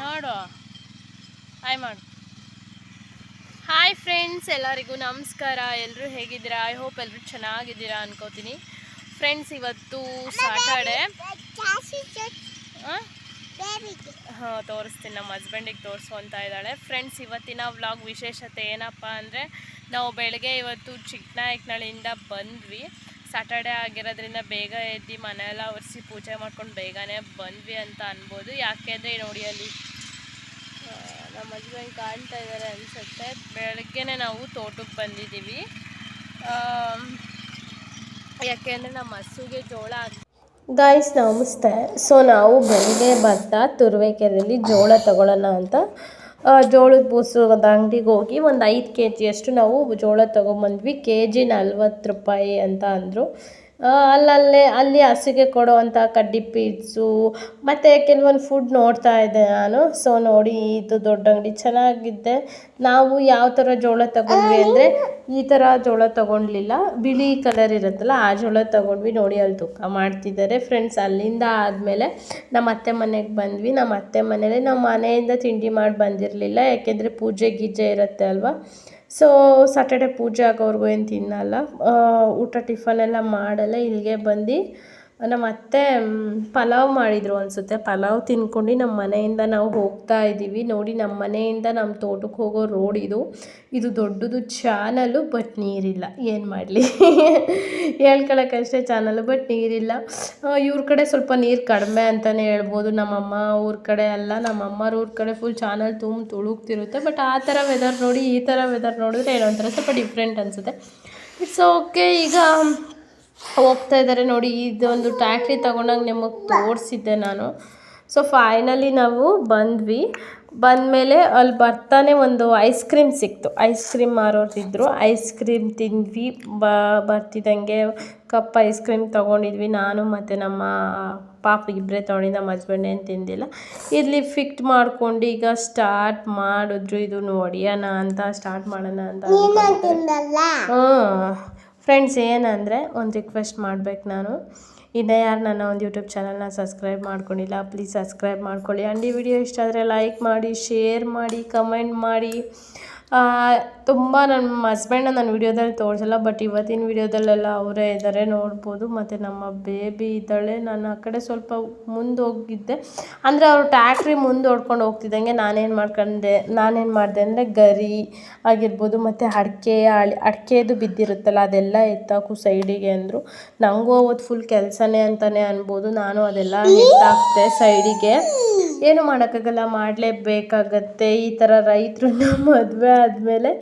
ನೋಡು. ಹಾಯ್ ಮಾಡು. Hi friends ಎಲ್ಲರಿಗೂ ನಮಸ್ಕಾರ. ಎಲ್ಲರೂ ಹೇಗಿದ್ದೀರಾ? ಐ ಹೋಪ್ ಎಲ್ಲರೂ ಚೆನ್ನಾಗಿದ್ದೀರಾ ಅನ್ಕೋತೀನಿ. ಫ್ರೆಂಡ್ಸ್ ಇವತ್ತು ಸಾಟರ್ಡೆ ಹಾಂ? ತೋರಿಸ್ತೀನಿ. ನಮ್ಮ ಹಸ್ಬೆಂಡಿಗೆ ತೋರಿಸುವಂತ ಇದ್ದಾಳೆ. ಫ್ರೆಂಡ್ಸ್ ಇವತ್ತಿನ ವ್ಲಾಗ್ ವಿಶೇಷತೆ ಏನಪ್ಪ ಅಂದರೆ, ನಾವು ಬೆಳಗ್ಗೆ ಇವತ್ತು ಚಿಕ್ಕನಾಯಕನಹಳ್ಳಿಯಿಂದ ಬಂದ್ವಿ. ಸಾಟರ್ಡೆ ಆಗಿರೋದ್ರಿಂದ ಬೇಗ ಎದ್ದು ಮನೆಯೆಲ್ಲ ಪೂಜೆ ಮಾಡ್ಕೊಂಡು ಬೇಗನೆ ಬಂದ್ವಿ ಅಂತ ಅನ್ಬೋದು. ಯಾಕೆಂದರೆ ನೋಡಿ ಅಲ್ಲಿ ನಮ್ಮ ಹಸ್ಬೆಂಡ್ ಕಾಣ್ತಾ ಇದ್ದಾರೆ ಅನಿಸುತ್ತೆ. ಬೆಳಗ್ಗೆನೆ ನಾವು ತೋಟಕ್ಕೆ ಬಂದಿದ್ದೀವಿ. ಯಾಕೆ ಅಂದರೆ ನಮ್ಮ ಹಸುಗೆ ಜೋಳ ಗಾಯ್ಸ್ ನಮಸ್ತೆ. ಸೊ ನಾವು ಬೆಳಗ್ಗೆ ಬರ್ತಾ ತುರುವೇಕೆರೆಯಲ್ಲಿ ಜೋಳ ತಗೊಳ್ಳೋಣ ಅಂತ. ಜೋಳದ ಬೂಸು ಒಂದು ಅಂಗಡಿಗೆ ಹೋಗಿ ಒಂದು ಐದು ಕೆ ಜಿಯಷ್ಟು ನಾವು ಜೋಳ ತೊಗೊಂಬಂದ್ವಿ. ಕೆ ಜಿ ನಲ್ವತ್ತು ರೂಪಾಯಿ ಅಂತ ಅಂದರು. ಅಲ್ಲಲ್ಲೇ ಅಲ್ಲಿ ಹಸುಗೆ ಕೊಡುವಂಥ ಕಡ್ಡಿ ಪೀಸು ಮತ್ತು ಕೆಲವೊಂದು ಫುಡ್ ನೋಡ್ತಾ ಇದ್ದೆ ನಾನು. ಸೊ ನೋಡಿ ಇದು ದೊಡ್ಡ ಅಂಗಡಿ. ಚೆನ್ನಾಗಿದ್ದೆ ನಾವು ಯಾವ ಥರ ಜೋಳ ತಗೊಂಡ್ವಿ ಅಂದರೆ ಈ ಥರ ಜೋಳ ತಗೊಂಡ್ಲಿಲ್ಲ. ಬಿಳಿ ಕಲರ್ ಇರುತ್ತಲ್ಲ, ಆ ಜೋಳ ತಗೊಂಡ್ವಿ. ನೋಡಿ, ಅಲ್ಲಿ ತೂಕ ಮಾಡ್ತಿದ್ದಾರೆ. ಫ್ರೆಂಡ್ಸ್ ಅಲ್ಲಿಂದ ಆದಮೇಲೆ ನಮ್ಮ ಅತ್ತೆ ಮನೆಗೆ ಬಂದ್ವಿ. ನಮ್ಮ ಅತ್ತೆ ಮನೇಲಿ ನಾವು ಮನೆಯಿಂದ ತಿಂಡಿ ಮಾಡಿ ಬಂದಿರಲಿಲ್ಲ. ಯಾಕೆಂದರೆ ಪೂಜೆ ಗೀಜೆ ಇರುತ್ತೆ ಅಲ್ವಾ? ಸೊ ಸಾಟರ್ಡೆ ಪೂಜೆ ಆಗೋವರೆಗೂ ಏನು ತಿನ್ನಲ್ಲ. ಊಟ ಟಿಫನ್ ಎಲ್ಲ ಮಾಡಲ್ಲ ಇಲ್ಲಿಗೆ ಬಂದು ನಮ್ಮ ಅತ್ತೆ ಪಲಾವ್ ಮಾಡಿದರು ಅನಿಸುತ್ತೆ. ಪಲಾವ್ ತಿನ್ಕೊಂಡು ನಮ್ಮ ಮನೆಯಿಂದ ನಾವು ಹೋಗ್ತಾ ಇದ್ದೀವಿ ನೋಡಿ ನಮ್ಮ ಮನೆಯಿಂದ ನಮ್ಮ ತೋಟಕ್ಕೆ ಹೋಗೋ ರೋಡ್ ಇದು. ಇದು ದೊಡ್ಡದು ಚಾನಲು ಬಟ್ ನೀರಿಲ್ಲ. ಏನು ಮಾಡಲಿ? ಹೇಳ್ಕೊಳಕ್ಕಷ್ಟೇ ಚಾನಲು ಬಟ್ ನೀರಿಲ್ಲ. ಇವ್ರ ಕಡೆ ಸ್ವಲ್ಪ ನೀರು ಕಡಿಮೆ ಅಂತಲೇ ಹೇಳ್ಬೋದು. ನಮ್ಮಮ್ಮ ಊರ ಕಡೆ ಅಲ್ಲ. ನಮ್ಮಮ್ಮರ ಊರ ಕಡೆ ಫುಲ್ ಚಾನಲ್ ತುಂಬ ತುಳುಕ್ತಿರುತ್ತೆ. ಬಟ್ ಆ ಥರ ವೆದರ್ ನೋಡಿ, ಈ ಥರ ವೆದರ್ ನೋಡಿದ್ರೆ ಏನೋ ಒಂಥರ ಸ್ವಲ್ಪ ಡಿಫ್ರೆಂಟ್ ಅನಿಸುತ್ತೆ. ಇಟ್ಸ್ ಓಕೆ ಈಗ ಹೋಗ್ತಾ ಇದ್ದಾರೆ ನೋಡಿ ಇದೊಂದು ಟ್ಯಾಕ್ಟ್ರಿ ತಗೊಂಡಾಗ ನಿಮಗೆ ತೋರಿಸಿದ್ದೆ ನಾನು. ಸೊ ಫೈನಲಿ ನಾವು ಬಂದ್ವಿ. ಬಂದಮೇಲೆ ಅಲ್ಲಿ ಬರ್ತಾನೆ ಒಂದು ಐಸ್ ಕ್ರೀಮ್ ಸಿಕ್ತು. ಐಸ್ ಕ್ರೀಮ್ ಮಾರೋರಿದ್ರು. ಐಸ್ ಕ್ರೀಮ್ ತಿಂದ್ವಿ. ಬ ಬರ್ತಿದ್ದಂಗೆ ಕಪ್ ಐಸ್ ಕ್ರೀಮ್ ತೊಗೊಂಡಿದ್ವಿ. ನಾನು ಮತ್ತು ನಮ್ಮ ಪಾಪ ಇಬ್ಬರೇ ತೊಗೊಂಡಿದ್ದ ನಮ್ಮ ಹಸ್ಬೆಂಡ್ ಏನು ತಿಂದಿಲ್ಲ. ಇಲ್ಲಿ ಫಿಕ್ಟ್ ಮಾಡ್ಕೊಂಡು ಈಗ ಸ್ಟಾರ್ಟ್ ಮಾಡಿದ್ರು. ಇದು ನೋಡಿಯೋಣ ಅಂತ ಸ್ಟಾರ್ಟ್ ಮಾಡೋಣ ಅಂತ. ಹ್ಞೂ ಫ್ರೆಂಡ್ಸ್ ಏನಂದರೆ ಒಂದು ರಿಕ್ವೆಸ್ಟ್ ಮಾಡ್ಬೇಕು ನಾನು. ಇನ್ನೂ ಯಾರು ನನ್ನ ಒಂದು ಯೂಟ್ಯೂಬ್ ಚಾನಲ್ನ ಸಬ್ಸ್ಕ್ರೈಬ್ ಮಾಡ್ಕೊಂಡಿಲ್ಲ ಪ್ಲೀಸ್ ಸಬ್ಸ್ಕ್ರೈಬ್ ಮಾಡ್ಕೊಳ್ಳಿ. ಆ್ಯಂಡ್ ಈ ವಿಡಿಯೋ ಇಷ್ಟ ಆದರೆ ಲೈಕ್ ಮಾಡಿ ಶೇರ್ ಮಾಡಿ ಕಮೆಂಟ್ ಮಾಡಿ. ತುಂಬ ನಮ್ಮ ಹಸ್ಬೆಂಡ್ನ ನಾನು ವಿಡಿಯೋದಲ್ಲಿ ತೋರಿಸಲ್ಲ ಬಟ್ ಇವತ್ತಿನ ವೀಡಿಯೋದಲ್ಲೆಲ್ಲ ಅವರೇ ಇದ್ದಾರೆ ನೋಡ್ಬೋದು. ಮತ್ತು ನಮ್ಮ ಬೇಬಿ ಇದ್ದಾಳೆ. ನಾನು ಆ ಕಡೆ ಸ್ವಲ್ಪ ಮುಂದೆ ಹೋಗಿದ್ದೆ ಅಂದರೆ ಅವರು ಟ್ಯಾಕ್ಟ್ರಿ ಮುಂದೆ ಓಡ್ಕೊಂಡು ಹೋಗ್ತಿದ್ದಂಗೆ ನಾನೇನು ಮಾಡ್ಕೊಂಡೆ, ನಾನೇನು ಮಾಡಿದೆ ಅಂದರೆ ಗರಿ ಆಗಿರ್ಬೋದು, ಮತ್ತು ಅಡಿಕೆ ಅಳಿ ಅಡಿಕೆದು ಬಿದ್ದಿರುತ್ತಲ್ಲ, ಅದೆಲ್ಲ ಎತ್ತಾಕು ಸೈಡಿಗೆ ಅಂದರು. ನನಗೂ ಅವತ್ತು ಫುಲ್ ಕೆಲಸನೇ ಅಂತಲೇ ಅನ್ಬೋದು. ನಾನು ಅದೆಲ್ಲ ಎತ್ತಾಕ್ತೆ ಸೈಡಿಗೆ. ಏನು ಮಾಡೋಕ್ಕಾಗಲ್ಲ, ಮಾಡಲೇಬೇಕಾಗತ್ತೆ. ಈ ಥರ ರೈತರನ್ನ ಮದುವೆ ಆದಮೇಲೆ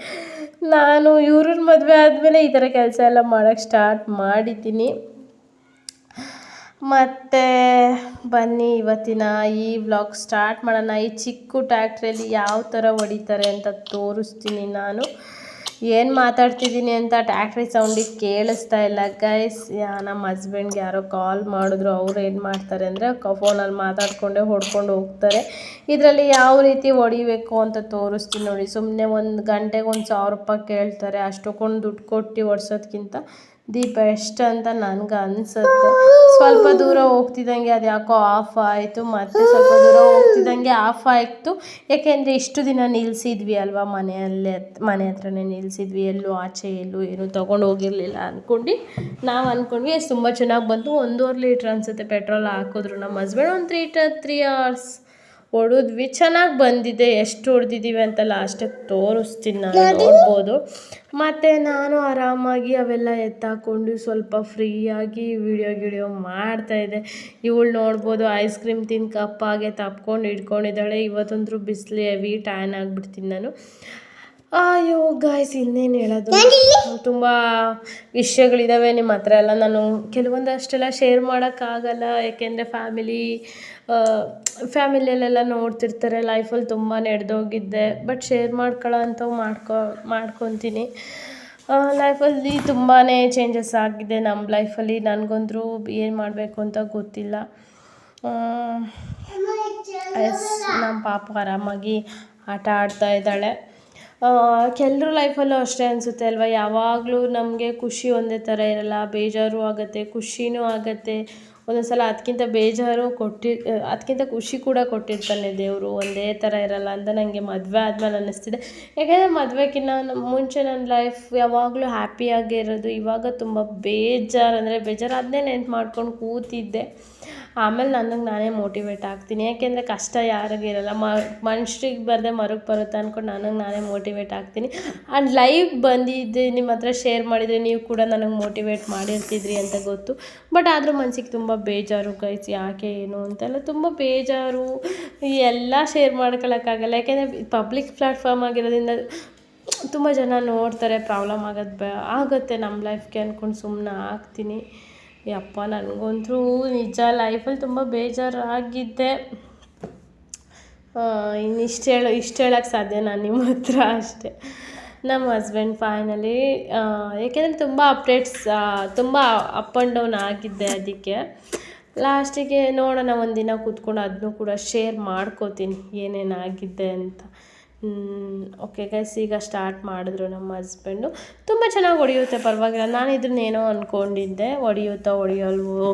ನಾನು ಇವ್ರನ್ನ ಮದುವೆ ಆದಮೇಲೆ ಈ ಥರ ಕೆಲಸ ಎಲ್ಲ ಮಾಡೋಕ್ಕೆ ಸ್ಟಾರ್ಟ್ ಮಾಡಿದ್ದೀನಿ. ಮತ್ತು ಬನ್ನಿ ಇವತ್ತಿನ ಈ ವ್ಲಾಗ್ ಸ್ಟಾರ್ಟ್ ಮಾಡೋಣ. ಈ ಚಿಕ್ಕ ಟ್ಯಾಕ್ಟ್ರಿಯಲ್ಲಿ ಯಾವ ಥರ ಹೊಡಿತಾರೆ ಅಂತ ತೋರಿಸ್ತೀನಿ ನಾನು. ಏನು ಮಾತಾಡ್ತಿದ್ದೀನಿ ಅಂತ ಟ್ಯಾಕ್ಟ್ರಿ ಸೌಂಡಿಗೆ ಕೇಳಿಸ್ತಾ ಇಲ್ಲ. ಗೈಸ್ ನಮ್ಮ ಹಸ್ಬೆಂಡ್ಗೆ ಯಾರೋ ಕಾಲ್ ಮಾಡಿದ್ರು. ಅವ್ರು ಏನು ಮಾಡ್ತಾರೆ ಅಂದರೆ ಫೋನಲ್ಲಿ ಮಾತಾಡ್ಕೊಂಡೇ ಹೊಡ್ಕೊಂಡು ಹೋಗ್ತಾರೆ. ಇದರಲ್ಲಿ ಯಾವ ರೀತಿ ಹೊಡಿಬೇಕು ಅಂತ ತೋರಿಸ್ತೀನಿ ನೋಡಿ. ಸುಮ್ಮನೆ ಒಂದು ಗಂಟೆಗೆ ಒಂದು ಸಾವಿರ ರೂಪಾಯಿ ಕೇಳ್ತಾರೆ. ಅಷ್ಟಕ್ಕೊಂದು ದುಡ್ಡು ಕೊಟ್ಟು ಹೊಡ್ಸೋದ್ಕಿಂತ ದಿ ಬೆಸ್ಟ್ ಅಂತ ನನ್ಗೆ ಅನಿಸುತ್ತೆ. ಸ್ವಲ್ಪ ದೂರ ಹೋಗ್ತಿದ್ದಂಗೆ ಅದು ಯಾಕೋ ಆಫ್ ಆಯಿತು, ಮತ್ತೆ ಸ್ವಲ್ಪ ದೂರ ಹೋಗ್ತಿದ್ದಂಗೆ ಆಫ್ ಆಯಿತು. ಯಾಕೆಂದರೆ ಇಷ್ಟು ದಿನ ನಿಲ್ಲಿಸಿದ್ವಿ ಅಲ್ವಾ ಮನೆಯಲ್ಲೇ, ಮನೆ ಹತ್ರನೇ ನಿಲ್ಲಿಸಿದ್ವಿ ಎಲ್ಲೂ ಆಚೆ ಎಲ್ಲೂ ಏನು ತೊಗೊಂಡು ಹೋಗಿರಲಿಲ್ಲ ಅಂದ್ಕೊಂಡು ನಾವು ಅಂದ್ಕೊಂಡ್ವಿ ತುಂಬಾ ತುಂಬ ಚೆನ್ನಾಗಿ ಬಂತು. ಒಂದೂವರೆ ಲೀಟ್ರ್ ಅನ್ಸುತ್ತೆ ಪೆಟ್ರೋಲ್ ಹಾಕಿದ್ರು. ನಮ್ಮ ಹಸ್ಬೆಂಡ್ ಒಂದು ತ್ರೀ ಟ ತ್ರೀ ಅವರ್ಸ್ ಹೊಡೆದ್ವಿ ಚೆನ್ನಾಗಿ ಬಂದಿದೆ ಎಷ್ಟು ಹೊಡೆದಿದ್ದೀವಿ ಅಂತ ಲಾಸ್ಟಿಗೆ ತೋರಿಸ್ತೀನಿ ನಾನು ನೋಡ್ಬೋದು. ಮತ್ತು ನಾನು ಆರಾಮಾಗಿ ಅವೆಲ್ಲ ಎತ್ತಾಕೊಂಡು ಸ್ವಲ್ಪ ಫ್ರೀಯಾಗಿ ವಿಡಿಯೋ ಗಿಡಿಯೋ ಮಾಡ್ತಾಯಿದ್ದೆ ಇವಳು ನೋಡ್ಬೋದು ಐಸ್ ಕ್ರೀಮ್ ತಿಂದು ಕಪ್ಪಾಗೆ ತಪ್ಕೊಂಡು ಇಟ್ಕೊಂಡಿದ್ದಾಳೆ. ಇವತ್ತಂದ್ರೂ ಬಿಸಿಲು ಹೆವಿ ಟ್ಯಾನ್ ಆಗಿಬಿಡ್ತೀನಿ ನಾನು. ಅಯ್ಯೋ ಗಾಯ್ಸ್ ಇನ್ನೇನು ಹೇಳೋದು? ತುಂಬ ವಿಷಯಗಳಿದ್ದಾವೆ ನಿಮ್ಮ ಹತ್ರ ಎಲ್ಲ. ನಾನು ಕೆಲವೊಂದಷ್ಟೆಲ್ಲ ಶೇರ್ ಮಾಡೋಕ್ಕಾಗಲ್ಲ ಯಾಕೆಂದರೆ ಫ್ಯಾಮಿಲಿ ಫ್ಯಾಮಿಲಿಯಲ್ಲೆಲ್ಲ ನೋಡ್ತಿರ್ತಾರೆ ಲೈಫಲ್ಲಿ ತುಂಬ ನಡೆದೋಗಿದ್ದೆ ಬಟ್ ಶೇರ್ ಮಾಡ್ಕೊಳ್ಳೋ ಅಂಥವು ಮಾಡ್ಕೊ, ಮಾಡ್ಕೊತೀನಿ. ಲೈಫಲ್ಲಿ ತುಂಬಾ ಚೇಂಜಸ್ ಆಗಿದೆ ನಮ್ಮ ಲೈಫಲ್ಲಿ ನನಗೊಂದ್ರು ಏನು ಮಾಡಬೇಕು ಅಂತ ಗೊತ್ತಿಲ್ಲ. ಎಸ್ ನಮ್ಮ ಪಾಪ ಆರಾಮಾಗಿ ಆಟ ಆಡ್ತಾ ಇದ್ದಾಳೆ. ಕೆಲವ್ರ ಲೈಫಲ್ಲೂ ಅಷ್ಟೇ ಅನಿಸುತ್ತೆ ಅಲ್ವಾ? ಯಾವಾಗಲೂ ನಮಗೆ ಖುಷಿ ಒಂದೇ ಥರ ಇರಲ್ಲ, ಬೇಜಾರು ಆಗುತ್ತೆ, ಖುಷಿನೂ ಆಗುತ್ತೆ. ಒಂದೊಂದು ಸಲ ಅದಕ್ಕಿಂತ ಬೇಜಾರು ಕೊಟ್ಟಿ, ಅದಕ್ಕಿಂತ ಖುಷಿ ಕೂಡ ಕೊಟ್ಟಿರ್ತಾನೆ ದೇವರು, ಒಂದೇ ಥರ ಇರಲ್ಲ ಅಂತ ನನಗೆ ಮದುವೆ ಆದಮೇಲೆ ಅನ್ನಿಸ್ತಿದೆ. ಯಾಕೆಂದರೆ ಮದುವೆಗಿನ್ನ ಮುಂಚೆ ನನ್ನ ಲೈಫ್ ಯಾವಾಗಲೂ ಹ್ಯಾಪಿಯಾಗೇ ಇರೋದು, ಇವಾಗ ತುಂಬ ಬೇಜಾರು, ಅಂದರೆ ಬೇಜಾರು ಅದನ್ನೇ ನೆನ್ಪು ಮಾಡ್ಕೊಂಡು ಕೂತಿದ್ದೆ. ಆಮೇಲೆ ನನಗೆ ನಾನೇ ಮೋಟಿವೇಟ್ ಆಗ್ತೀನಿ. ಯಾಕೆಂದರೆ ಕಷ್ಟ ಯಾರಿಗಿರಲ್ಲ ಮನುಷ್ಯರಿಗೆ ಬರದೆ ಮರಕ್ಕೆ ಬರುತ್ತೆ ಅಂದ್ಕೊಂಡು ನನಗೆ ನಾನೇ ಮೋಟಿವೇಟ್ ಆಗ್ತೀನಿ. ಆ್ಯಂಡ್ ಲೈವ್ ಬಂದಿದ್ದು ನಿಮ್ಮ ಹತ್ರ ಶೇರ್ ಮಾಡಿದರೆ ನೀವು ಕೂಡ ನನಗೆ ಮೋಟಿವೇಟ್ ಮಾಡಿರ್ತಿದ್ರಿ ಅಂತ ಗೊತ್ತು. ಬಟ್ ಆದರೂ ಮನ್ಸಿಗೆ ತುಂಬ ಬೇಜಾರು ಗೈಸ್ ಯಾಕೆ, ಏನು ಅಂತೆಲ್ಲ ತುಂಬ ಬೇಜಾರು. ಎಲ್ಲ ಶೇರ್ ಮಾಡ್ಕೊಳಕ್ಕಾಗಲ್ಲ ಯಾಕೆಂದರೆ ಪಬ್ಲಿಕ್ ಪ್ಲ್ಯಾಟ್ಫಾರ್ಮ್ ಆಗಿರೋದ್ರಿಂದ ತುಂಬ ಜನ ನೋಡ್ತಾರೆ ಪ್ರಾಬ್ಲಮ್ ಆಗೋದು ಆಗುತ್ತೆ ನಮ್ಮ ಲೈಫ್ಗೆ ಅಂದ್ಕೊಂಡು ಸುಮ್ಮನೆ ಆಗ್ತೀನಿ. ಯಪ್ಪ ನನಗಂತೂ ನಿಜ ಲೈಫಲ್ಲಿ ತುಂಬ ಬೇಜಾರಾಗಿದ್ದೆ. ಇನ್ನಿಷ್ಟು ಹೇಳೋ, ಇಷ್ಟು ಹೇಳೋಕ್ಕೆ ಸಾಧ್ಯ ನಾನು ನಿಮ್ಮ ಹತ್ರ ಅಷ್ಟೇ. ನಮ್ಮ ಹಸ್ಬೆಂಡ್ ಫೈನಲಿ ಏಕೆಂದರೆ ತುಂಬ ಅಪ್ಡೇಟ್ಸ್ ತುಂಬ ಅಪ್ ಆ್ಯಂಡ್ ಡೌನ್ ಆಗಿದ್ದೆ ಅದಕ್ಕೆ. ಲಾಸ್ಟಿಗೆ ನೋಡೋಣ ಒಂದಿನ ಕೂತ್ಕೊಂಡು ಅದನ್ನೂ ಕೂಡ ಶೇರ್ ಮಾಡ್ಕೋತೀನಿ ಏನೇನು ಆಗಿದ್ದೆ ಅಂತ. ಓಕೆ ಗೈಸ್ ಈಗ ಸ್ಟಾರ್ಟ್ ಮಾಡಿದ್ರು ನಮ್ಮ ಹಸ್ಬೆಂಡು ತುಂಬ ಚೆನ್ನಾಗಿ ಹೊಡೆಯುತ್ತೆ, ಪರವಾಗಿಲ್ಲ. ನಾನು ಇದನ್ನೇನೋ ಅಂದ್ಕೊಂಡಿದ್ದೆ ಹೊಡೆಯುತ್ತಾ ಹೊಡೆಯಲ್ವೋ?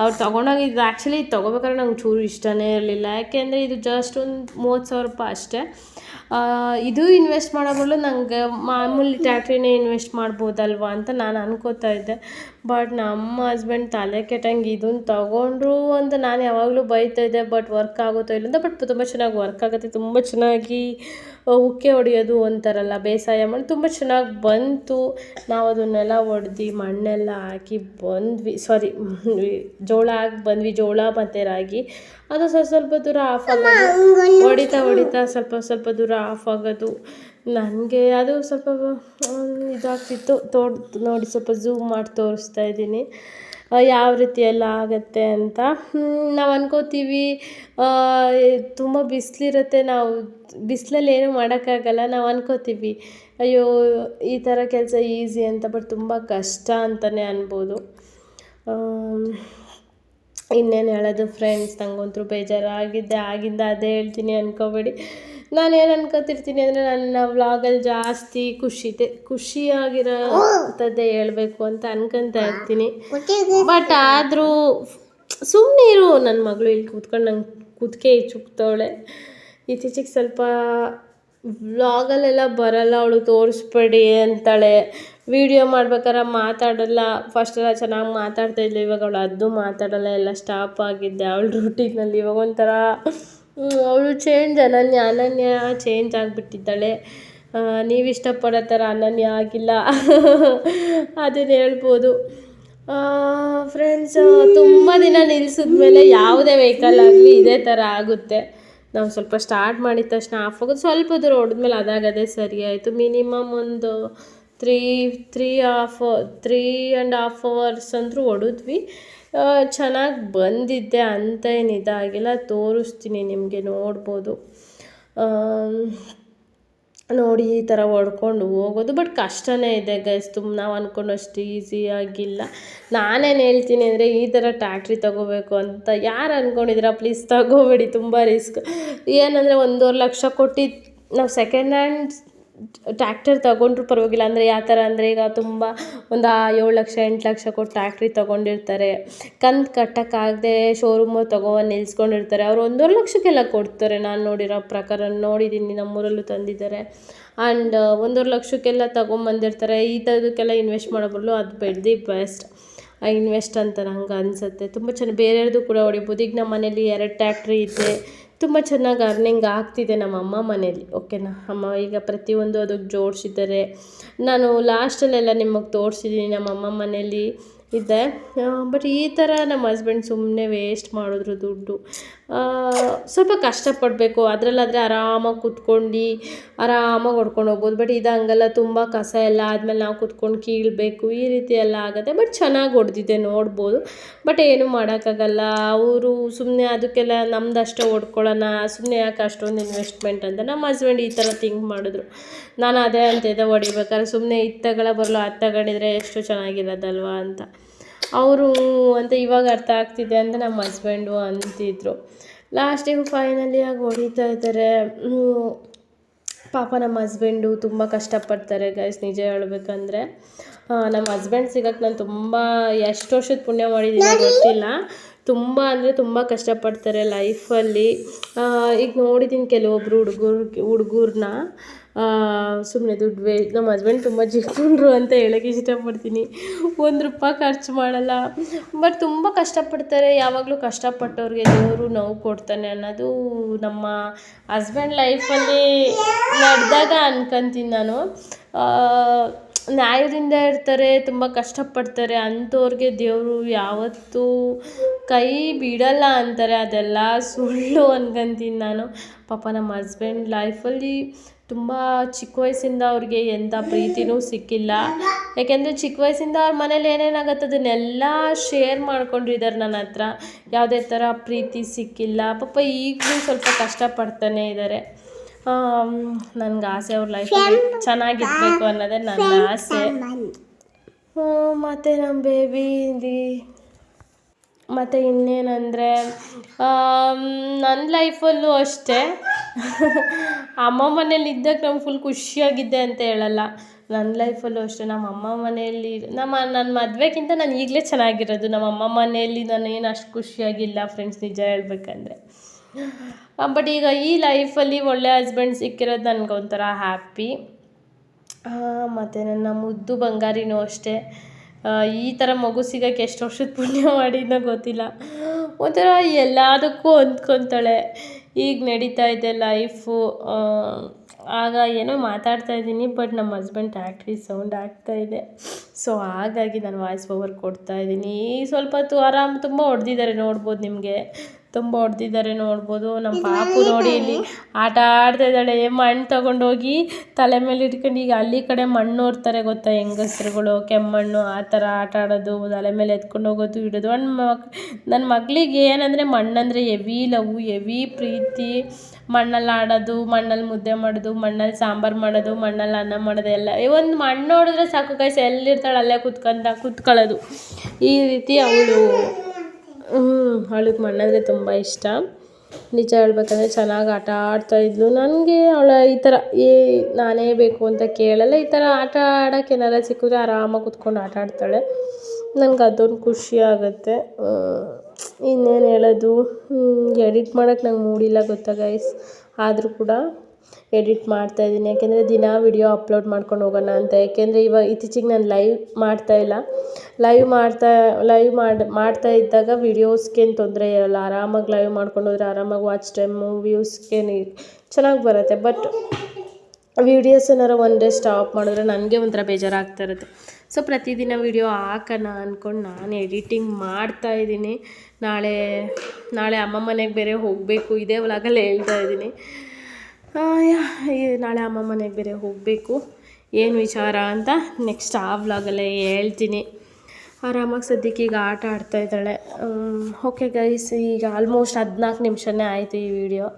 ಅವ್ರು ತೊಗೊಂಡೋಗಿದ್ದು ಆ್ಯಕ್ಚುಲಿ ತೊಗೋಬೇಕಾದ್ರೆ ನಂಗೆ ಚೂರು ಇಷ್ಟನೇ ಇರಲಿಲ್ಲ. ಯಾಕೆಂದರೆ ಇದು ಜಸ್ಟ್ ಒಂದು ಮೂವತ್ತು ಸಾವಿರ ರೂಪಾಯಿ ಅಷ್ಟೇ. ಇದು ಇನ್ವೆಸ್ಟ್ ಮಾಡೋ ಬದಲು ನಂಗೆ ಮಾಮೂಲಿ ಟ್ಯಾಕ್ಟ್ರಿನೇ ಇನ್ವೆಸ್ಟ್ ಮಾಡ್ಬೋದಲ್ವಾ ಅಂತ ನಾನು ಅನ್ಕೋತಾ ಇದ್ದೆ. ಬಟ್ ನಮ್ಮ ಹಸ್ಬೆಂಡ್ ತಲೆ ಕೆಟ್ಟಂಗೆ ಇದನ್ನು ತಗೊಂಡ್ರು ಅಂತ ನಾನು ಯಾವಾಗಲೂ ಬೈತಾ ಇದ್ದೆ. ಬಟ್ ವರ್ಕ್ ಆಗುತ್ತೋ ಇಲ್ಲ ಅಂತ. ಬಟ್ ತುಂಬ ಚೆನ್ನಾಗಿ ವರ್ಕ್ ಆಗುತ್ತೆ. ತುಂಬ ಚೆನ್ನಾಗಿ ಉಕ್ಕೆ ಹೊಡೆಯೋದು ಅಂತಾರಲ್ಲ ಬೇಸಾಯ ಮಾಡಿ ತುಂಬ ಚೆನ್ನಾಗಿ ಬಂತು. ನಾವು ಅದನ್ನೆಲ್ಲ ಒಡೆದು ಮಣ್ಣೆಲ್ಲ ಹಾಕಿ ಬಂದ್ವಿ. ಸಾರಿ ಜೋಳ ಹಾಕಿ ಬಂದ್ವಿ. ಜೋಳ ಮತ್ತೆ ರಾಗಿ. ಅದು ಸ್ವಲ್ಪ ಸ್ವಲ್ಪ ದೂರ ಆಫ್ ಆಗೋದು. ಹೊಡಿತಾ ಹೊಡಿತಾ ಸ್ವಲ್ಪ ಸ್ವಲ್ಪ ದೂರ ಆಫ್ ಆಗೋದು. ನನಗೆ ಅದು ಸ್ವಲ್ಪ ಇದಾಗ್ತಿತ್ತು. ತೋಡ್, ನೋಡಿ ಸ್ವಲ್ಪ ಝೂಮ್ ಮಾಡಿ ತೋರಿಸ್ತಾ ಇದ್ದೀನಿ. ಯಾವ ರೀತಿ ಎಲ್ಲ ಆಗುತ್ತೆ ಅಂತ. ನಾವು ಅನ್ಕೋತೀವಿ ತುಂಬ ಬಿಸಿಲಿರುತ್ತೆ. ನಾವು ಬಿಸಿಲಲ್ಲಿ ಏನೂ ಮಾಡೋಕ್ಕಾಗಲ್ಲ. ನಾವು ಅನ್ಕೋತೀವಿ, ಅಯ್ಯೋ, ಈ ಥರ ಕೆಲಸ ಈಸಿ ಅಂತ, ಬಟ್ ತುಂಬ ಕಷ್ಟ ಅಂತಲೇ ಅನ್ಬೋದು. ಇನ್ನೇನು ಹೇಳೋದು? ಫ್ರೆಂಡ್ಸ್ ನಂಗಂತೂ ಬೇಜಾರಾಗಿದ್ದೆ ಆಗಿಂದ ಅದೇ ಹೇಳ್ತೀನಿ ಅನ್ಕೋಬೇಡಿ. ನಾನು ಏನು ಅನ್ಕೋತಿರ್ತೀನಿ ಅಂದರೆ ನನ್ನ ವ್ಲಾಗಲ್ಲಿ ಜಾಸ್ತಿ ಖುಷಿ ಖುಷಿಯಾಗಿರೋ ಹೇಳಬೇಕು ಅಂತ ಅನ್ಕೊಂತ ಇರ್ತೀನಿ. ಬಟ್ ಆದರೂ ಸುಮ್ಮನೆ ಇರು ನನ್ನ ಮಗಳು ಇಲ್ಲಿ ಕೂತ್ಕೊಂಡು ನಂಗೆ ಕೂತ್ಕೆ ಚುಕ್ತವಳೆ. ಇತ್ತೀಚೆಗೆ ಸ್ವಲ್ಪ ವ್ಲಾಗಲ್ಲೆಲ್ಲ ಬರಲ್ಲ, ಅವಳು ತೋರಿಸ್ಬೇಡಿ ಅಂತಾಳೆ. ವಿಡಿಯೋ ಮಾಡ್ಬೇಕಾರೆ ಮಾತಾಡಲ್ಲ. ಫಸ್ಟೆಲ್ಲ ಚೆನ್ನಾಗಿ ಮಾತಾಡ್ತಾ ಇದ್ಲು, ಇವಾಗ ಅವಳು ಅದು ಮಾತಾಡಲ್ಲ, ಎಲ್ಲ ಸ್ಟಾಪ್ ಆಗಿದ್ದೆ. ಅವಳ ರೂಟೀನಲ್ಲಿ ಇವಾಗ ಒಂಥರ ಅವಳು ಚೇಂಜ್ ಅನನ್ಯ ಅನನ್ಯ ಚೇಂಜ್ ಆಗಿಬಿಟ್ಟಿದ್ದಾಳೆ. ನೀವು ಇಷ್ಟಪಡೋ ಥರ ಅನನ್ಯ ಆಗಿಲ್ಲ. ಅದನ್ನು ಹೇಳ್ಬೋದು. ಫ್ರೆಂಡ್ಸ್ ತುಂಬ ದಿನ ನಿಲ್ಲಿಸಿದ್ಮೇಲೆ ಯಾವುದೇ ವೆಹಿಕಲ್ ಆಗಲಿ ಇದೇ ಥರ ಆಗುತ್ತೆ. ನಾವು ಸ್ವಲ್ಪ ಸ್ಟಾರ್ಟ್ ಮಾಡಿದ ತಕ್ಷಣ ಆಫ್ ಆಗೋದು. ಸ್ವಲ್ಪ ದೂರ ಹೊಡೆದ್ಮೇಲೆ ಅದಾಗದೇ ಸರಿ ಆಯಿತು. ಮಿನಿಮಮ್ ಒಂದು three three half three and half hours ಅಂದರೂ ಹೊಡೆದ್ವಿ ಚೆನ್ನಾಗಿ ಬಂದಿದ್ದೆ ಅಂತ ಏನು ಇದಾಗಿಲ್ಲ ತೋರಿಸ್ತೀನಿ ನಿಮಗೆ, ನೋಡ್ಬೋದು. ನೋಡಿ, ಈ ಥರ ಹೊಡ್ಕೊಂಡು ಹೋಗೋದು, ಬಟ್ ಕಷ್ಟನೇ ಇದೆ ಗೈಸ್ ತುಂಬ ನಾವು ಅಂದ್ಕೊಂಡಷ್ಟು ಈಸಿಯಾಗಿಲ್ಲ ನಾನೇನು ಹೇಳ್ತೀನಿ ಅಂದರೆ, ಈ ಥರ ಟ್ಯಾಕ್ಟ್ರಿ ತಗೋಬೇಕು ಅಂತ ಯಾರು ಅಂದ್ಕೊಂಡಿದ್ದೀರಾ ಪ್ಲೀಸ್ ತಗೋಬೇಡಿ, ತುಂಬ ರಿಸ್ಕ್ ಏನಂದರೆ, ಒಂದೂವರೆ ಲಕ್ಷ ಕೊಟ್ಟು ನಾವು ಸೆಕೆಂಡ್ ಹ್ಯಾಂಡ್ ಟ್ಯಾಕ್ಟರ್ ತಗೊಂಡ್ರು ಪರವಾಗಿಲ್ಲ. ಅಂದರೆ ಯಾವ ಥರ ಅಂದರೆ ಈಗ ತುಂಬ ಒಂದು ಏಳು ಲಕ್ಷ, ಎಂಟು ಲಕ್ಷ ಕೊಟ್ಟು ಟ್ಯಾಕ್ಟ್ರಿ ತೊಗೊಂಡಿರ್ತಾರೆ. ಕಂತು ಕಟ್ಟೋಕ್ಕಾಗದೆ ಶೋರೂಮು ತೊಗೊಬಂದು ನಿಲ್ಸ್ಕೊಂಡಿರ್ತಾರೆ. ಅವ್ರು ಒಂದೂವರೆ ಲಕ್ಷಕ್ಕೆಲ್ಲ ಕೊಡ್ತಾರೆ. ನಾನು ನೋಡಿರೋ ಪ್ರಕಾರ ನೋಡಿದ್ದೀನಿ ನಮ್ಮೂರಲ್ಲೂ ತಂದಿದ್ದಾರೆ. ಆ್ಯಂಡ್ ಒಂದೂವರೆ ಲಕ್ಷಕ್ಕೆಲ್ಲ ತೊಗೊಂಬಂದಿರ್ತಾರೆ. ಈ ಥರದಕ್ಕೆಲ್ಲ ಇನ್ವೆಸ್ಟ್ ಮಾಡೋ ಅದು ಬೆಳ್ದು ಬೆಸ್ಟ್. ಇನ್ವೆಸ್ಟ್ ಅಂತ ನಂಗೆ ಅನಿಸುತ್ತೆ. ತುಂಬ ಚೆನ್ನಾಗಿ ಬೇರೆಯವ್ರದ್ದು ಕೂಡ ಹೊಡಿಬೋದು. ಈಗ ನಮ್ಮ ಮನೇಲಿ ಎರಡು ಟ್ಯಾಕ್ಟ್ರಿ ಇದೆ. ತುಂಬ ಚೆನ್ನಾಗಿ ಅರ್ನಿಂಗ್ ಆಗ್ತಿದೆ ನಮ್ಮ ಅಮ್ಮ ಮನೇಲಿ ಓಕೆನಾ ಅಮ್ಮ, ಈಗ ಪ್ರತಿಯೊಂದು ಅದಕ್ಕೆ ಜೋಡಿಸಿದ್ದಾರೆ. ನಾನು ಲಾಸ್ಟಲ್ಲೆಲ್ಲ ನಿಮಗೆ ತೋರಿಸಿದ್ದೀನಿ ನಮ್ಮ ಅಮ್ಮ ಮನೇಲಿ ಇದೆ. ಬಟ್ ಈ ಥರ ನಮ್ಮ ಹಸ್ಬೆಂಡ್ ಸುಮ್ಮನೆ ವೇಸ್ಟ್ ಮಾಡಿದ್ರು ದುಡ್ಡು. ಸ್ವಲ್ಪ ಕಷ್ಟಪಡಬೇಕು. ಅದರಲ್ಲಾದರೆ ಆರಾಮಾಗಿ ಕೂತ್ಕೊಂಡು, ಆರಾಮಾಗಿ ಹೊಡ್ಕೊಂಡು ಹೋಗ್ಬೋದು. ಬಟ್ ಇದು ಹಂಗಲ್ಲ, ತುಂಬ ಕಸ ಎಲ್ಲ ಆದಮೇಲೆ ನಾವು ಕುತ್ಕೊಂಡು ಕೀಳಬೇಕು. ಈ ರೀತಿ ಎಲ್ಲ ಆಗುತ್ತೆ. ಬಟ್ ಚೆನ್ನಾಗಿ ಹೊಡೆದಿದೆ, ನೋಡ್ಬೋದು. ಬಟ್ ಏನು ಮಾಡೋಕ್ಕಾಗಲ್ಲ. ಅವರು ಸುಮ್ಮನೆ ಅದಕ್ಕೆಲ್ಲ ನಮ್ದಷ್ಟೇ ಹೊಡ್ಕೊಳ್ಳೋಣ ಸುಮ್ಮನೆ ಯಾಕೆ ಅಷ್ಟೊಂದು ಇನ್ವೆಸ್ಟ್ಮೆಂಟ್ ಅಂತ. ನಮ್ಮ ಹಸ್ಬೆಂಡ್ ಈ ಥರ ಥಿಂಕ್ ಮಾಡಿದ್ರು. ನಾನು ಅದೇ ಅಂತಿದ್ದೆ, ಹೊಡಿಬೇಕಾದ್ರೆ ಸುಮ್ಮನೆ ಇತ್ತಗಳ ತಗೊಳ ಬರಲು, ಅದು ತಗೊಂಡಿದ್ರೆ ಎಷ್ಟು ಚೆನ್ನಾಗಿರೋದಲ್ವಾ ಅಂತ. ಅವರು ಅಂತ ಇವಾಗ ಅರ್ಥ ಆಗ್ತಿದೆ ಅಂತ ನಮ್ಮ ಹಸ್ಬೆಂಡು ಅಂತಿದ್ರು. ಲಾಸ್ಟಿಗೆ ಫೈನಲಿ ಆಗಿ ಹೊಡಿತಾ ಇದ್ದಾರೆ ಪಾಪ ನಮ್ಮ ಹಸ್ಬೆಂಡು ತುಂಬ ಕಷ್ಟಪಡ್ತಾರೆ ಗೈಸ್ ನಿಜ ಹೇಳ್ಬೇಕಂದ್ರೆ. ನಮ್ಮ ಹಸ್ಬೆಂಡ್ ಸಿಗಕ್ಕೆ ನಾನು ತುಂಬ ಎಷ್ಟು ವರ್ಷದ ಪುಣ್ಯ ಮಾಡಿದ್ದೀನಿ ಗೊತ್ತಿಲ್ಲ. ತುಂಬ ಅಂದರೆ ತುಂಬ ಕಷ್ಟಪಡ್ತಾರೆ ಲೈಫಲ್ಲಿ ಈಗ ನೋಡಿದ್ದೀನಿ ಕೆಲವೊಬ್ರು ಹುಡುಗರು ಹುಡುಗರನ್ನ ಸುಮ್ಮನೆ ದುಡ್ಡು ವೇ ನಮ್ಮ ಹಸ್ಬೆಂಡ್ ತುಂಬ ಜಿಡ್ಕೊಂಡ್ರು ಅಂತ ಹೇಳೋಕ್ಕೆ ಇಷ್ಟಪಡ್ತೀನಿ. ಒಂದು ರೂಪಾಯಿ ಖರ್ಚು ಮಾಡಲ್ಲ. ಬಟ್ ತುಂಬ ಕಷ್ಟಪಡ್ತಾರೆ. ಯಾವಾಗಲೂ ಕಷ್ಟಪಟ್ಟವ್ರಿಗೆ ದೇವರು ನೋವು ಕೊಡ್ತಾನೆ ಅನ್ನೋದು ನಮ್ಮ ಹಸ್ಬೆಂಡ್ ಲೈಫಲ್ಲಿ ನಡೆದಾಗ ಅನ್ಕೊಂತೀನಿ ನಾನು. ನ್ಯಾಯದಿಂದ ಇರ್ತಾರೆ, ತುಂಬ ಕಷ್ಟಪಡ್ತಾರೆ, ಅಂಥವ್ರಿಗೆ ದೇವರು ಯಾವತ್ತೂ ಕೈ ಬಿಡಲ್ಲ ಅಂತಾರೆ. ಅದೆಲ್ಲ ಸುಳ್ಳು ಅನ್ಕೊಂತೀನಿ ನಾನು. ಪಾಪ ನಮ್ಮ ಹಸ್ಬೆಂಡ್ ಲೈಫಲ್ಲಿ ತುಂಬ ಚಿಕ್ಕ ವಯಸ್ಸಿಂದ ಅವ್ರಿಗೆ ಎಂಥ ಪ್ರೀತಿನೂ ಸಿಕ್ಕಿಲ್ಲ. ಯಾಕೆಂದರೆ ಚಿಕ್ಕ ವಯಸ್ಸಿಂದ ಅವ್ರ ಮನೇಲಿ ಏನೇನಾಗತ್ತೆ ಅದನ್ನೆಲ್ಲ ಶೇರ್ ಮಾಡ್ಕೊಂಡಿದ್ದಾರೆ ನನ್ನ ಹತ್ರ. ಯಾವುದೇ ಥರ ಪ್ರೀತಿ ಸಿಕ್ಕಿಲ್ಲ. ಪಾಪ ಈಗಲೂ ಸ್ವಲ್ಪ ಕಷ್ಟಪಡ್ತಾನೆ ಇದ್ದಾರೆ. ನನಗೆ ಆಸೆ ಅವ್ರ ಲೈಫ್ ಚೆನ್ನಾಗಿರ್ಬೇಕು ಅನ್ನೋದೇ ನನ್ನ ಆಸೆ. ಮತ್ತು ಮತ್ತೆ ನಮ್ಮ ಬೇಬಿ ಮತ್ತು ಇನ್ನೇನಂದರೆ ನನ್ನ ಲೈಫಲ್ಲೂ ಅಷ್ಟೇ. ಅಮ್ಮ ಮನೇಲಿ ಇದ್ದಕ್ಕೆ ನಮ್ಗೆ ಫುಲ್ ಖುಷಿಯಾಗಿದ್ದೆ ಅಂತ ಹೇಳಲ್ಲ. ನನ್ನ ಲೈಫಲ್ಲೂ ಅಷ್ಟೇ. ನಮ್ಮ ಅಮ್ಮ ಮನೆಯಲ್ಲಿ ನಮ್ಮ ನನ್ನ ಮದುವೆಗಿಂತ ನಾನು ಈಗಲೇ ಚೆನ್ನಾಗಿರೋದು. ನಮ್ಮ ಅಮ್ಮ ಮನೆಯಲ್ಲಿ ನಾನು ಏನು ಅಷ್ಟು ಖುಷಿಯಾಗಿಲ್ಲ. ಫ್ರೆಂಡ್ಸ್ ನಿಜ ಹೇಳ್ಬೇಕಂದ್ರೆ. ಬಟ್ ಈಗ ಈ ಲೈಫಲ್ಲಿ ಒಳ್ಳೆ ಹಸ್ಬೆಂಡ್ ಸಿಕ್ಕಿರೋದು ನನಗೊಂಥರ ಹ್ಯಾಪಿ ಮತ್ತು ನನ್ನ ಮುದ್ದು ಬಂಗಾರಿನೂ ಅಷ್ಟೇ. ಈ ಥರ ಮಗು ಸಿಗೋಕ್ಕೆ ಎಷ್ಟು ವರ್ಷದ ಪುಣ್ಯ ಮಾಡಿದ್ನೋ ಗೊತ್ತಿಲ್ಲ. ಒಂಥರ ಎಲ್ಲದಕ್ಕೂ ಹೊಂದ್ಕೊತಾಳೆ. ಈಗ ನಡೀತಾ ಇದೆ ಲೈಫು ಆಗ ಏನೋ ಮಾತಾಡ್ತಾ ಇದ್ದೀನಿ ಬಟ್ ನಮ್ಮ ಹಸ್ಬೆಂಡ್ ಆ್ಯಕ್ಟ್ರಿ ಸೌಂಡ್ ಆಗ್ತಾ ಇದೆ. ಸೊ ಹಾಗಾಗಿ ನಾನು ವಾಯ್ಸ್ ಓವರ್ ಕೊಡ್ತಾ ಇದ್ದೀನಿ. ಸ್ವಲ್ಪ ಹೊತ್ತು ಆರಾಮ್, ತುಂಬ ಹೊಡೆದಿದ್ದಾರೆ ನೋಡ್ಬೋದು ನಿಮಗೆ. ತುಂಬ ಹೊಡೆದಿದ್ದಾರೆ ನೋಡ್ಬೋದು. ನಮ್ಮ ಪಾಪು ನೋಡಿ ಇಲ್ಲಿ ಆಟ ಆಡ್ತಾ ಇದ್ದಾಳೆ. ಮಣ್ಣು ತಗೊಂಡೋಗಿ ತಲೆ ಮೇಲೆ ಇಟ್ಕೊಂಡು ಈಗ ಹಳ್ಳಿ ಕಡೆ ಮಣ್ಣು ಹೊರ್ತಾರೆ ಗೊತ್ತಾ ಹೆಂಗಸ್ರುಗಳು. ಕೆಮ್ಮಣ್ಣು ಆ ಥರ ಆಟ ಆಡೋದು ತಲೆ ಮೇಲೆ ಎತ್ಕೊಂಡು ಹೋಗೋದು ಇಡೋದು. ನನ್ನ ಮಕ್ ನನ್ನ ಮಗಳಿಗೆ ಏನಂದರೆ ಮಣ್ಣಂದರೆ ಎವಿ ಲವ್ ಎವಿ ಪ್ರೀತಿ. ಮಣ್ಣಲ್ಲಿ ಆಡೋದು ಮಣ್ಣಲ್ಲಿ ಮುದ್ದೆ ಮಾಡೋದು ಮಣ್ಣಲ್ಲಿ ಸಾಂಬಾರು ಮಾಡೋದು ಮಣ್ಣಲ್ಲಿ ಅನ್ನ ಮಾಡೋದು ಎಲ್ಲ. ಒಂದು ಮಣ್ಣು ನೋಡಿದ್ರೆ ಸಾಕು ಕೈಸ ಎಲ್ಲಿರ್ತಾಳೆ ಅಲ್ಲೇ ಕುತ್ಕೊಂತ ಕುತ್ಕೊಳ್ಳೋದು. ಈ ರೀತಿ ಅವಳು ಅವಳಿಗೆ ಮಣ್ಣಂದರೆ ತುಂಬ ಇಷ್ಟ. ನಿಜ ಹೇಳ್ಬೇಕಂದ್ರೆ ಚೆನ್ನಾಗಿ ಆಟ ಆಡ್ತಾ ಇದ್ಲು. ನನಗೆ ಅವಳ ಈ ಥರ ಏ, ನಾನೇ ಬೇಕು ಅಂತ ಕೇಳಲ್ಲ. ಈ ಥರ ಆಟ ಆಡೋಕೆ ಏನಾರ ಸಿಕ್ಕಿದ್ರೆ ಆರಾಮಾಗಿ ಕುತ್ಕೊಂಡು ಆಟ ಆಡ್ತಾಳೆ. ನನ್ಗೆ ಅದೊಂದು ಖುಷಿ ಆಗುತ್ತೆ. ಇನ್ನೇನು ಹೇಳೋದು? ಎಡಿಟ್ ಮಾಡೋಕ್ಕೆ ನಂಗೆ ಮೂಡಿಲ್ಲ ಗೊತ್ತಾ ಗೈಸ್ ಆದರೂ ಕೂಡ ಎಡಿಟ್ ಮಾಡ್ತಾ ಇದ್ದೀನಿ. ಯಾಕೆಂದರೆ ದಿನ ವಿಡಿಯೋ ಅಪ್ಲೋಡ್ ಮಾಡ್ಕೊಂಡು ಹೋಗೋಣ ಅಂತ. ಯಾಕೆಂದರೆ ಇವಾಗ ಇತ್ತೀಚಿಗೆ ನಾನು ಲೈವ್ ಮಾಡ್ತಾ ಇಲ್ಲ. ಲೈವ್ ಮಾಡ್ತಾ ಲೈವ್ ಮಾಡಿ, ಮಾಡ್ತಾ ಇದ್ದಾಗ ವೀಡಿಯೋಸ್ಗೇನು ತೊಂದರೆ ಇರಲ್ಲ. ಆರಾಮಾಗಿ ಲೈವ್ ಮಾಡ್ಕೊಂಡು ಹೋದರೆ ಆರಾಮಾಗಿ ವಾಚ್ ಟೈಮು ವ್ಯೂಸ್ಗೇನು ಚೆನ್ನಾಗಿ ಬರುತ್ತೆ. ಬಟ್ ವೀಡಿಯೋಸ್ ಏನಾರು ಒನ್ ಡೇ ಸ್ಟಾಪ್ ಮಾಡಿದ್ರೆ ನನಗೆ ಒಂಥರ ಬೇಜಾರಾಗ್ತಾ ಇರುತ್ತೆ. ಸೊ ಪ್ರತಿದಿನ ವೀಡಿಯೋ ಹಾಕೋಣ ಅಂದ್ಕೊಂಡು ನಾನು ಎಡಿಟಿಂಗ್ ಮಾಡ್ತಾ ಇದ್ದೀನಿ. ನಾಳೆ ನಾಳೆ ಅಮ್ಮ ಮನೆಗೆ ಬೇರೆ ಹೋಗಬೇಕು. ಇದೇ ವ್ಲಾಗಲ್ಲಿ ಹೇಳ್ತಾ ಇದ್ದೀನಿ. ನಾಳೆ ಅಮ್ಮ ಮನೆಗೆ ಬೇರೆ ಹೋಗಬೇಕು. ಏನು ವಿಚಾರ ಅಂತ ನೆಕ್ಸ್ಟ್ ಆ ವ್ಲಾಗಲ್ಲೇ ಹೇಳ್ತೀನಿ. ಆರಾಮಾಗಿ ಸದ್ಯಕ್ಕೆ ಈಗ ಆಟ ಆಡ್ತಾ ಇದ್ದಾಳೆ. ಓಕೆ ಗೈಸ್ ಈಗ ಆಲ್ಮೋಸ್ಟ್ ಹದಿನಾಲ್ಕು ನಿಮಿಷನೇ ಆಯಿತು ಈ ವಿಡಿಯೋ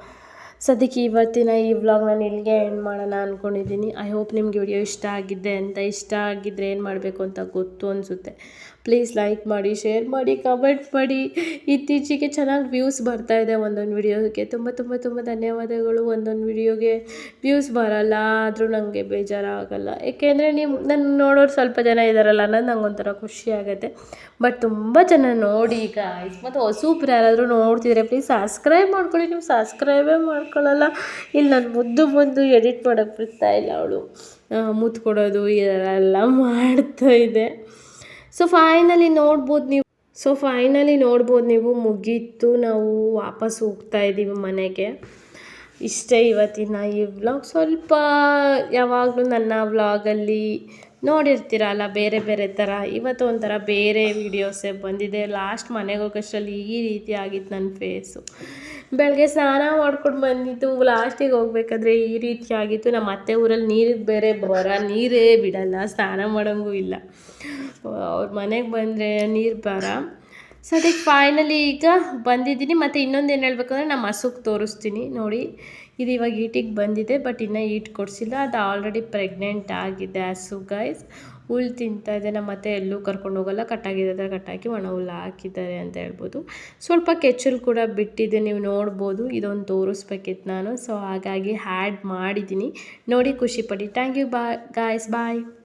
ಸದ್ಯಕ್ಕೆ ಇವತ್ತಿನ ಈ ವ್ಲಾಗ್ ನಾನು ಇಲ್ಲಿಗೆ ಎಂಡ್ ಮಾಡೋಣ ಅಂದ್ಕೊಂಡಿದ್ದೀನಿ ಐ ಹೋಪ್ ನಿಮಗೆ ವಿಡಿಯೋ ಇಷ್ಟ ಆಗಿದ್ದೆ ಅಂತ. ಇಷ್ಟ ಆಗಿದ್ದರೆ ಏನು ಮಾಡಬೇಕು ಅಂತ ಗೊತ್ತು ಅನಿಸುತ್ತೆ. ಪ್ಲೀಸ್ ಲೈಕ್ ಮಾಡಿ ಶೇರ್ ಮಾಡಿ ಕಮೆಂಟ್ ಮಾಡಿ. ಇತ್ತೀಚೆಗೆ ಚೆನ್ನಾಗಿ ವ್ಯೂಸ್ ಬರ್ತಾ ಇದೆ ಒಂದೊಂದು ವಿಡಿಯೋಗೆ ತುಂಬ ತುಂಬ ತುಂಬ ಧನ್ಯವಾದಗಳು ಒಂದೊಂದು ವಿಡಿಯೋಗೆ ವ್ಯೂಸ್ ಬರಲ್ಲ, ಆದರೂ ನನಗೆ ಬೇಜಾರಾಗಲ್ಲ. ಏಕೆಂದರೆ ನೀವು ನನ್ನ ನೋಡೋರು ಸ್ವಲ್ಪ ಜನ ಇದ್ದಾರಲ್ಲ ಅನ್ನೋದು ನಂಗೆ ಒಂಥರ ಖುಷಿ ಆಗುತ್ತೆ. ಬಟ್ ತುಂಬ ಜನ ನೋಡಿ ಈಗ ಮತ್ತು ಹೊಸೂಬ್ರು ಯಾರಾದರೂ ನೋಡ್ತಿದ್ರೆ ಪ್ಲೀಸ್ ಸಬ್ಸ್ಕ್ರೈಬ್ ಮಾಡ್ಕೊಳ್ಳಿ. ನೀವು ಸಬ್ಸ್ಕ್ರೈಬೇ ಮಾಡ್ಕೊಳ್ಳಲ್ಲ. ಇಲ್ಲಿ, ನಾನು ಮುದ್ದು ಮುದ್ದು ಎಡಿಟ್ ಮಾಡೋಕ್ಕೆ ಬಿಡ್ತಾ ಇಲ್ಲ ಅವಳು. ಮುತ್ತು ಕೊಡೋದು ಇದೆಲ್ಲ ಮಾಡ್ತಾ ಇದೆ. ಸೊ ಫೈನಲಿ ನೋಡ್ಬೋದು ನೀವು. ಸೊ ಫೈನಲಿ ನೋಡ್ಬೋದು ನೀವು. ಮುಗೀತು. ನಾವು ವಾಪಸ್ ಹೋಗ್ತಾ ಇದ್ದೀವಿ ಮನೆಗೆ. ಇಷ್ಟೇ ಇವತ್ತಿನ ಈ ವ್ಲಾಗ್. ಸ್ವಲ್ಪ ಯಾವಾಗಲೂ ನನ್ನ ವ್ಲಾಗಲ್ಲಿ ನೋಡಿರ್ತೀರಲ್ಲ, ಬೇರೆ ಬೇರೆ ಥರ. ಇವತ್ತು ಒಂಥರ ಬೇರೆ ವೀಡಿಯೋಸೇ ಬಂದಿದೆ. ಲಾಸ್ಟ್ ಮನೆಗೆ ಹೋಗೋಷ್ಟರಲ್ಲಿ ಈ ರೀತಿ ಆಗಿತ್ತು ನನ್ನ ಫೇಸು ಬೆಳಗ್ಗೆ ಸ್ನಾನ ಮಾಡ್ಕೊಂಡು ಬಂದಿದ್ದು. ಲಾಸ್ಟಿಗೆ ಹೋಗ್ಬೇಕಾದ್ರೆ ಈ ರೀತಿ ಆಗಿತ್ತು. ನಮ್ಮ ಅತ್ತೆ ಊರಲ್ಲಿ ನೀರಿಗೆ ಬೇರೆ ಬರ, ನೀರೇ ಬಿಡಲ್ಲ. ಸ್ನಾನ ಮಾಡೋಂಗೂ ಇಲ್ಲ. ಅವ್ರ ಮನೆಗೆ ಬಂದರೆ ನೀರು ಬರ ಸೊ ಅದಕ್ಕೆ ಫೈನಲಿ ಈಗ ಬಂದಿದ್ದೀನಿ. ಮತ್ತು ಇನ್ನೊಂದು ಏನು ಹೇಳ್ಬೇಕಂದ್ರೆ ನಮ್ಮ ಹಸುಗೆ ತೋರಿಸ್ತೀನಿ. ನೋಡಿ, ಇದು ಇವಾಗ ಈಟಿಗೆ ಬಂದಿದೆ ಬಟ್ ಇನ್ನೂ ಈಟ್ ಕೊಡಿಸಿಲ್ಲ. ಅದು ಆಲ್ರೆಡಿ ಪ್ರೆಗ್ನೆಂಟ್ ಆಗಿದೆ ಹಸು ಗೈಸ್ ಹುಲ್ ತಿಂತಾ ಇದೆ. ನಮ್ಮ ಮತ್ತೆ ಎಲ್ಲೂ ಕರ್ಕೊಂಡು ಹೋಗಲ್ಲ. ಕಟ್ಟಾಗಿದೆ ಕಟ್ಟಾಕಿ ಒಣ ಹುಲ್ಲು ಹಾಕಿದ್ದಾರೆ ಅಂತ ಹೇಳ್ಬೋದು. ಸ್ವಲ್ಪ ಕೆಚ್ಚಲು ಕೂಡ ಬಿಟ್ಟಿದೆ. ನೀವು ನೋಡ್ಬೋದು, ಇದೊಂದು ತೋರಿಸ್ಬೇಕಿತ್ತು ನಾನು. ಸೊ ಹಾಗಾಗಿ ಹ್ಯಾಡ್ ಮಾಡಿದ್ದೀನಿ. ನೋಡಿ ಖುಷಿಪಡಿ ಥ್ಯಾಂಕ್ ಯು ಬಾ ಗಾಯ್ಸ್ ಬಾಯ್